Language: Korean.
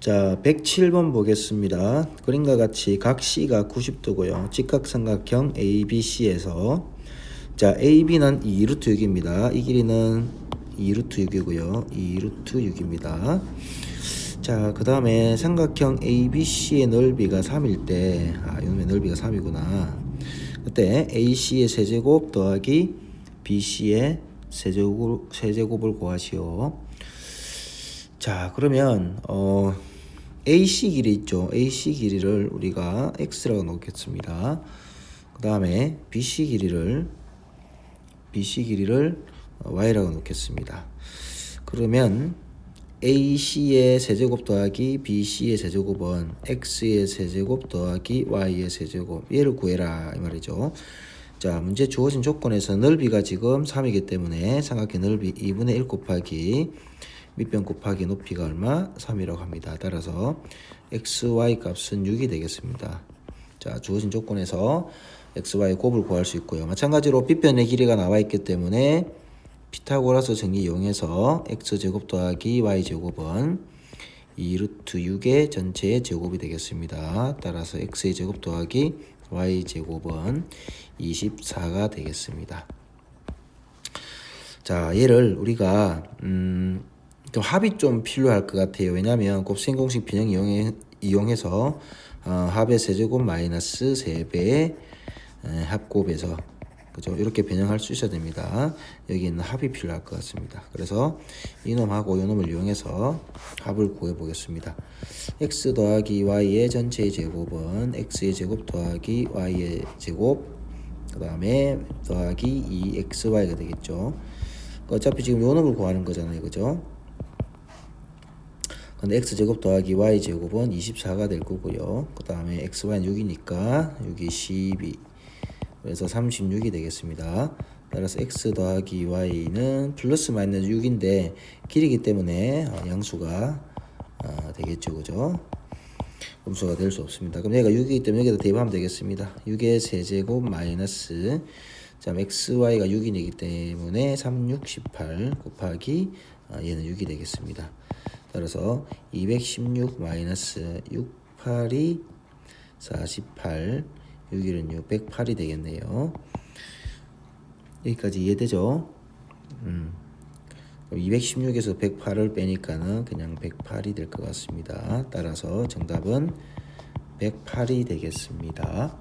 자, 107번 보겠습니다. 그림과 같이 각 C가 90도고요. 직각삼각형 ABC에서 자, AB는 2루트 6입니다. 이 길이는 2루트 6이고요. 2루트 6입니다. 자, 그 다음에 삼각형 ABC의 넓이가 3일 때, 아, 이놈의 넓이가 3이구나. 그때 AC의 세제곱 더하기 BC의 세제곱, 세제곱을 구하시오. 자, 그러면, 어, AC 길이 있죠. AC 길이를 우리가 X라고 놓겠습니다. 그 다음에 BC 길이를, BC 길이를 Y라고 놓겠습니다. 그러면 AC의 세제곱 더하기 BC의 세제곱은 X의 세제곱 더하기 Y의 세제곱 얘를 구해라 이 말이죠. 자 문제 주어진 조건에서 넓이가 지금 3이기 때문에 삼각형 넓이 2분의 1 곱하기 밑변 곱하기 높이가 얼마? 3이라고 합니다. 따라서 XY 값은 6이 되겠습니다. 자 주어진 조건에서 XY 곱을 구할 수 있고요. 마찬가지로 빗변의 길이가 나와 있기 때문에 피타고라스 정리 이용해서 x제곱 더하기 y제곱은 2루트 6의 전체의 제곱이 되겠습니다. 따라서 x의 제곱 더하기 y제곱은 24가 되겠습니다. 자, 얘를 우리가 음, 좀 합이 좀 필요할 것 같아요. 왜냐하면 곱셈 공식 변형 이용해, 이용해서 어, 합의 세제곱 마이너스 3배의 합곱에서 그죠? 이렇게 변형할 수 있어야 됩니다. 여기는 합이 필요할 것 같습니다. 그래서 이놈하고 이놈을 이용해서 합을 구해 보겠습니다. x 더하기 y의 전체의 제곱은 x의 제곱 더하기 y의 제곱 그 다음에 더하기 2xy가 되겠죠. 어차피 지금 요 놈을 구하는 거잖아요. 그죠? 근데 x제곱 더하기 y제곱은 24가 될 거고요. 그 다음에 xy는 6이니까 6이 12 그래서 36이 되겠습니다. 따라서 x 더하기 y는 플러스 마이너스 6인데 길이기 때문에 어, 양수가 어, 되겠죠. 그죠? 음수가 될 수 없습니다. 그럼 얘가 6이기 때문에 여기다 대입하면 되겠습니다. 6의 세제곱 마이너스 자, xy가 6이기 때문에 3, 6, 18 곱하기 어, 얘는 6이 되겠습니다. 따라서 216 마이너스 6, 8이 48 6일은 6, 108이 되겠네요. 여기까지 이해되죠? 음. 216에서 108을 빼니까는 그냥 108이 될 것 같습니다. 따라서 정답은 108이 되겠습니다.